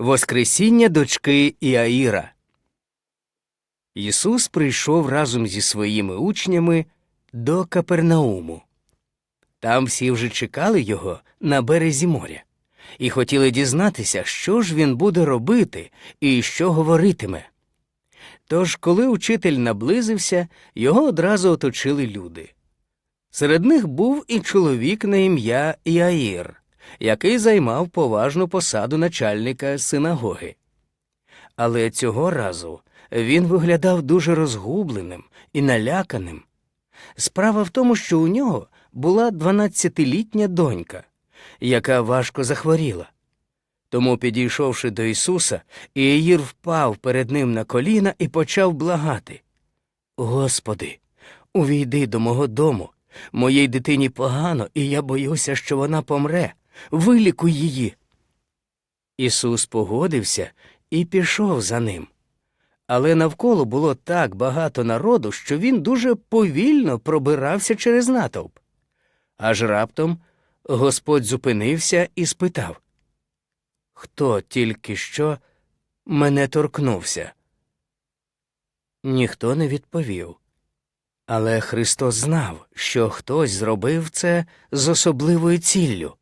Воскресіння дочки Іаїра. Ісус прийшов разом зі своїми учнями до Капернауму. Там всі вже чекали його на березі моря і хотіли дізнатися, що ж він буде робити і що говоритиме. Тож, коли учитель наблизився, його одразу оточили люди. Серед них був і чоловік на ім'я Іаїр, який займав поважну посаду начальника синагоги. Але цього разу він виглядав дуже розгубленим і наляканим. Справа в тому, що у нього була 12-літня донька, яка важко захворіла. Тому, підійшовши до Ісуса, Іїр впав перед ним на коліна і почав благати. Господи, увійди до мого дому. Моїй дитині погано, і я боюся, що вона помре. Вилікуй її. Ісус погодився і пішов за ним. Але навколо було так багато народу, що він дуже повільно пробирався через натовп. Аж раптом Господь зупинився і спитав Хто тільки що мене торкнувся? Ніхто не відповів. Але Христос знав, що хтось зробив це з особливою ціллю.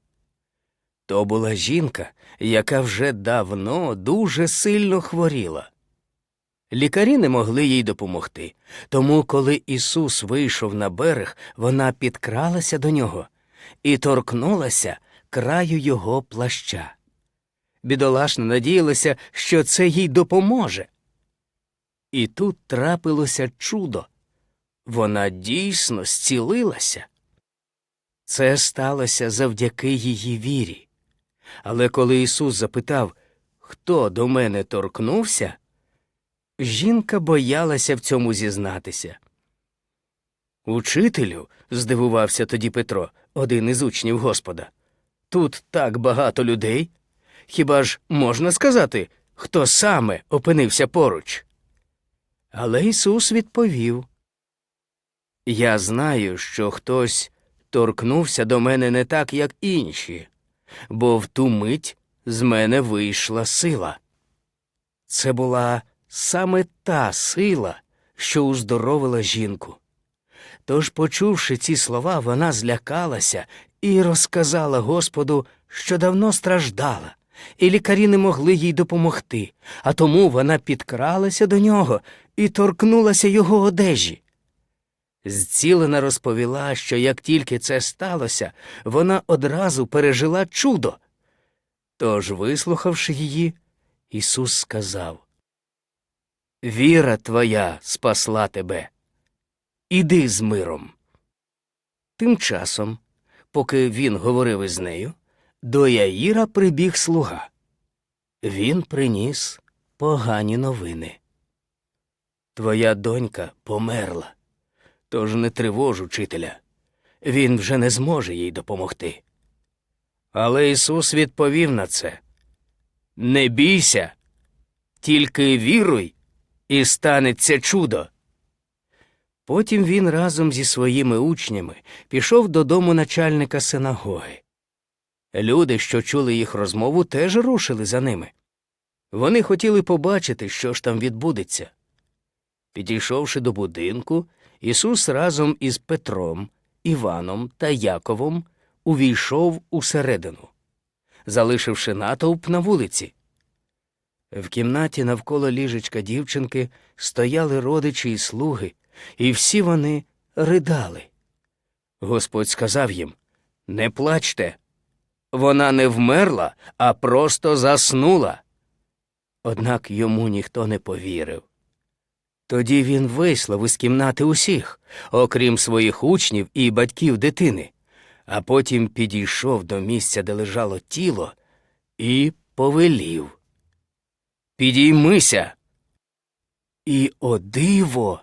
То була жінка, яка вже давно дуже сильно хворіла. Лікарі не могли їй допомогти, тому, коли Ісус вийшов на берег, вона підкралася до нього і торкнулася краю його плаща. Бідолашна надіялася, що це їй допоможе. І тут трапилося чудо. Вона дійсно зцілилася. Це сталося завдяки її вірі. Але коли Ісус запитав, хто до мене торкнувся, жінка боялася в цьому зізнатися. Учителю, здивувався тоді Петро, один із учнів Господа. Тут так багато людей. Хіба ж можна сказати, хто саме опинився поруч? Але Ісус відповів Я знаю, що хтось торкнувся до мене не так, як інші, бо в ту мить з мене вийшла сила. Це була саме та сила, що уздоровила жінку. Тож, почувши ці слова, вона злякалася і розказала Господу, що давно страждала, і лікарі не могли їй допомогти, а тому вона підкралася до нього і торкнулася його одежі. Зцілена розповіла, що як тільки це сталося, вона одразу пережила чудо. Тож, вислухавши її, Ісус сказав Віра твоя спасла тебе. Іди з миром. Тим часом, поки він говорив із нею, до Яїра прибіг слуга. Він приніс погані новини. Твоя донька померла, тож не тривож учителя. Він вже не зможе їй допомогти. Але Ісус відповів на це Не бійся, тільки віруй, і станеться чудо. Потім він разом зі своїми учнями пішов додому начальника синагоги. Люди, що чули їх розмову, теж рушили за ними. Вони хотіли побачити, що ж там відбудеться. Підійшовши до будинку, Ісус разом із Петром, Іваном та Яковом увійшов усередину, залишивши натовп на вулиці. В кімнаті навколо ліжечка дівчинки стояли родичі і слуги, і всі вони ридали. Господь сказав їм Не плачте. Вона не вмерла, а просто заснула. Однак йому ніхто не повірив. Тоді він вислав із кімнати усіх, окрім своїх учнів і батьків дитини, а потім підійшов до місця, де лежало тіло, і повелів. Підіймися. І о диво!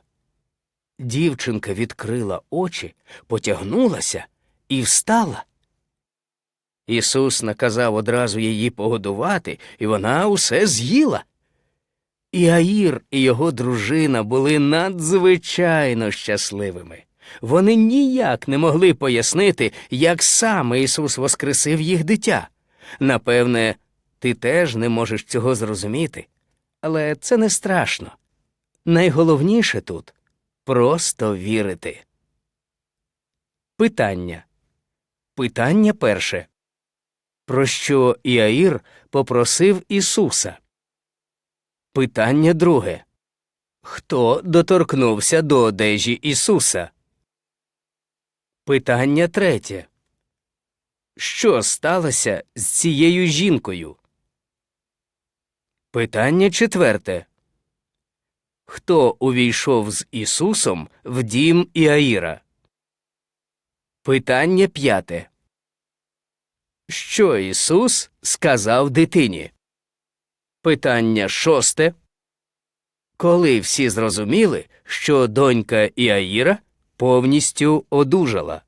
Дівчинка відкрила очі, потягнулася і встала. Ісус наказав одразу її погодувати, і вона усе з'їла. І Аїр і його дружина були надзвичайно щасливими. Вони ніяк не могли пояснити, як саме Ісус воскресив їх дитя. Напевне, Ти теж не можеш цього зрозуміти, але це не страшно. Найголовніше тут просто вірити. Питання. Питання перше. Про що Іаїр попросив Ісуса? Питання друге. Хто доторкнувся до одежі Ісуса? Питання третє. Що сталося з цією жінкою? Питання четверте. Хто увійшов з Ісусом в дім Іаїра? Питання п'яте. Що Ісус сказав дитині? Питання шосте. Коли всі зрозуміли, що донька Іаїра повністю одужала?